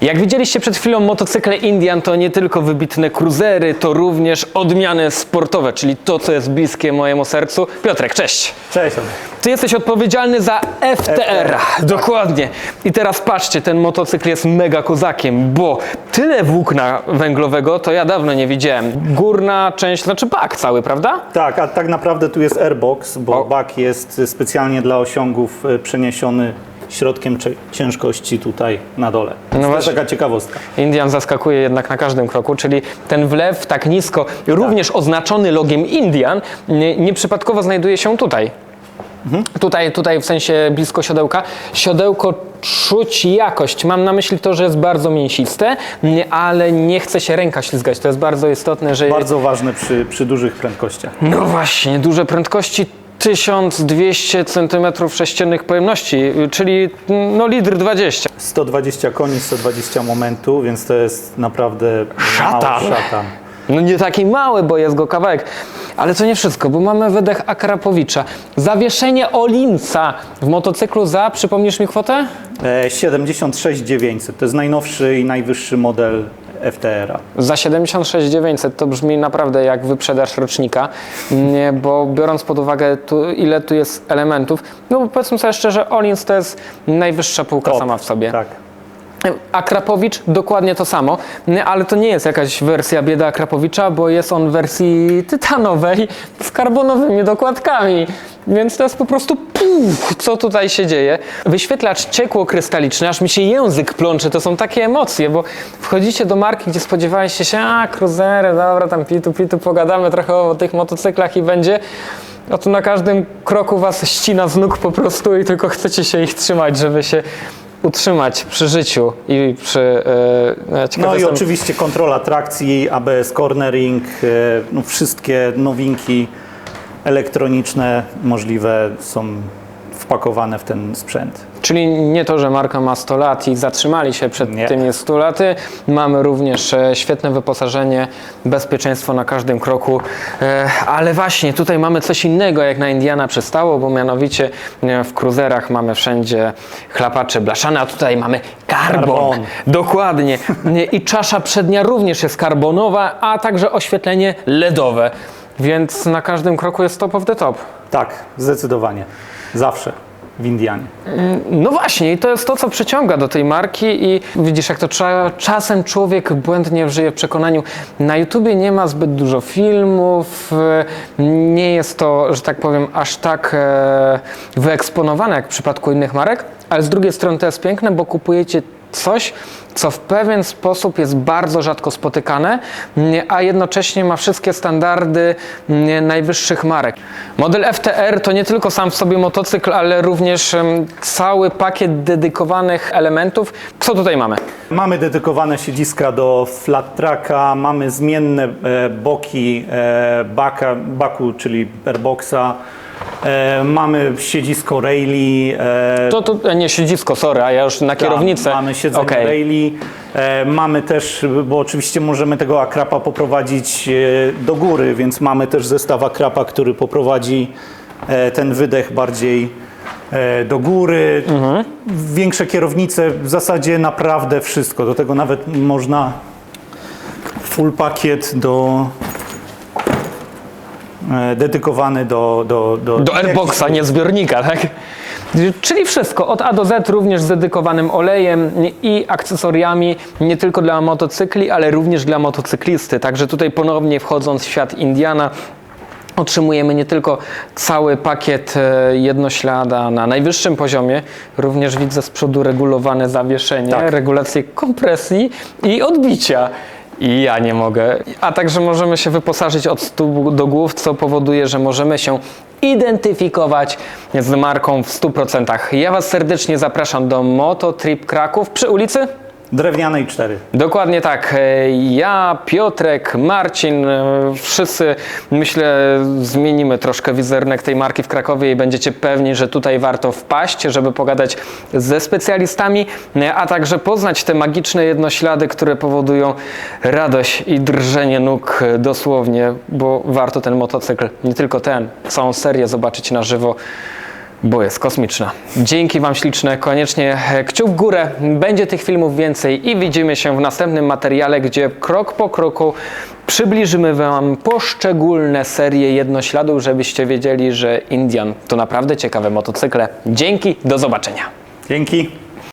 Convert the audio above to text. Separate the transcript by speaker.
Speaker 1: Jak widzieliście przed chwilą, motocykle Indian to nie tylko wybitne cruisery, to również odmiany sportowe, czyli to, co jest bliskie mojemu sercu. Piotrek, cześć!
Speaker 2: Cześć.
Speaker 1: Ty jesteś odpowiedzialny za FTR. Dokładnie. I teraz patrzcie, ten motocykl jest mega kozakiem, bo tyle włókna węglowego to ja dawno nie widziałem. Górna część, znaczy bak cały, prawda?
Speaker 2: Tak, a tak naprawdę tu jest airbox, bo
Speaker 1: O.
Speaker 2: bak jest specjalnie dla osiągów e, przeniesiony środkiem ciężkości tutaj na dole. No to jest taka ciekawostka.
Speaker 1: Indian zaskakuje jednak na każdym kroku, czyli ten wlew tak nisko, również oznaczony logiem Indian, nie- nieprzypadkowo znajduje się tutaj. Tutaj, tutaj w sensie blisko siodełka. Siodełko czuć jakość. Mam na myśli to, że jest bardzo mięsiste, ale nie chce się ręka ślizgać. To jest bardzo istotne, że...
Speaker 2: Bardzo ważne przy, przy dużych prędkościach.
Speaker 1: No właśnie, duże prędkości. 1200 cm3 pojemności, czyli no litr 20.
Speaker 2: 120 koni, 120 momentu, więc to jest naprawdę
Speaker 1: Szatan.
Speaker 2: szatan.
Speaker 1: No nie taki mały, bo jest go kawałek. Ale to nie wszystko, bo mamy wydech Akrapowicza. Zawieszenie Olinca w motocyklu za, przypomnisz mi kwotę?
Speaker 2: E, 76 900 to jest najnowszy i najwyższy model FTR-a.
Speaker 1: Za 76 900 to brzmi naprawdę jak wyprzedaż rocznika, nie, bo biorąc pod uwagę tu, ile tu jest elementów, no bo powiedzmy sobie szczerze, Olins to jest najwyższa półka
Speaker 2: Top.
Speaker 1: sama w sobie.
Speaker 2: Tak.
Speaker 1: Akrapowicz dokładnie to samo, ale to nie jest jakaś wersja bieda Akrapowicza, bo jest on w wersji tytanowej z karbonowymi dokładkami. Więc to jest po prostu puf, co tutaj się dzieje. Wyświetlacz ciekło-krystaliczny, aż mi się język plącze, to są takie emocje, bo wchodzicie do marki, gdzie spodziewaliście się, a cruisery, dobra, tam pitu, pitu, pogadamy trochę o tych motocyklach i będzie. No to na każdym kroku was ścina z nóg po prostu i tylko chcecie się ich trzymać, żeby się utrzymać przy życiu i przy... E,
Speaker 2: No i oczywiście kontrola trakcji, ABS cornering, e, no wszystkie nowinki elektroniczne możliwe są wpakowane w ten sprzęt.
Speaker 1: Czyli nie to, że marka ma 100 lat i zatrzymali się przed
Speaker 2: Nie.
Speaker 1: tymi 100 laty. Mamy również e, świetne wyposażenie, bezpieczeństwo na każdym kroku. E, ale właśnie tutaj mamy coś innego, jak na Indiana przystało, bo mianowicie e, w cruiserach mamy wszędzie chlapacze blaszane, a tutaj mamy karbon.
Speaker 2: Karbon.
Speaker 1: Dokładnie. Nie, I czasza przednia również jest karbonowa, a także oświetlenie LEDowe. Więc na każdym kroku jest top of the top.
Speaker 2: Tak, zdecydowanie. Zawsze w Indianie.
Speaker 1: No właśnie, i to jest to, co przyciąga do tej marki i widzisz, jak to cza, czasem człowiek błędnie żyje w przekonaniu. Na YouTubie nie ma zbyt dużo filmów, e, nie jest to, że tak powiem, aż tak e, wyeksponowane jak w przypadku innych marek, ale z drugiej strony to jest piękne, bo kupujecie coś, co w pewien sposób jest bardzo rzadko spotykane, a jednocześnie ma wszystkie standardy najwyższych marek. Model FTR to nie tylko sam w sobie motocykl, ale również cały pakiet dedykowanych elementów. Co tutaj mamy?
Speaker 2: Mamy dedykowane siedziska do flat tracka, mamy zmienne e, boki e, baka, baku, czyli airboxa, e, mamy siedzisko raili, e,
Speaker 1: To, to e, nie siedzisko, sorry, a ja już na kierownicę.
Speaker 2: Tam Mamy siedzenie
Speaker 1: Okej.
Speaker 2: raili, e, mamy też, bo oczywiście możemy tego akrapa poprowadzić e, do góry, więc mamy też zestaw akrapa, który poprowadzi e, ten wydech bardziej e, do góry.
Speaker 1: Mhm.
Speaker 2: Większe kierownice, w zasadzie naprawdę wszystko. Do tego nawet można full pakiet do dedykowany do, do, do,
Speaker 1: Do airboxa, nie zbiornika, tak? Czyli wszystko, od A do Z, również z dedykowanym olejem i akcesoriami, nie tylko dla motocykli, ale również dla motocyklisty. Także tutaj ponownie wchodząc w świat Indiana, otrzymujemy nie tylko cały pakiet e, jednoślada na najwyższym poziomie, również widzę z przodu regulowane zawieszenie,
Speaker 2: Tak.
Speaker 1: regulację kompresji i odbicia. I ja nie mogę. A także możemy się wyposażyć od stóp do głów, co powoduje, że możemy się identyfikować z marką w 100%. Ja Was serdecznie zapraszam do Mototrip Kraków przy ulicy
Speaker 2: drewnianej 4.
Speaker 1: Dokładnie tak. E, Ja, Piotrek, Marcin, e, wszyscy myślę zmienimy troszkę wizerunek tej marki w Krakowie i będziecie pewni, że tutaj warto wpaść, żeby pogadać ze specjalistami, e, a także poznać te magiczne jednoślady, które powodują radość i drżenie nóg dosłownie, bo warto ten motocykl, nie tylko ten, całą serię zobaczyć na żywo bo jest kosmiczna. Dzięki Wam śliczne, koniecznie kciuk w górę, będzie tych filmów więcej i widzimy się w następnym materiale, gdzie krok po kroku przybliżymy Wam poszczególne serie jednośladów, żebyście wiedzieli, że Indian to naprawdę ciekawe motocykle. Dzięki, do zobaczenia.
Speaker 2: Dzięki.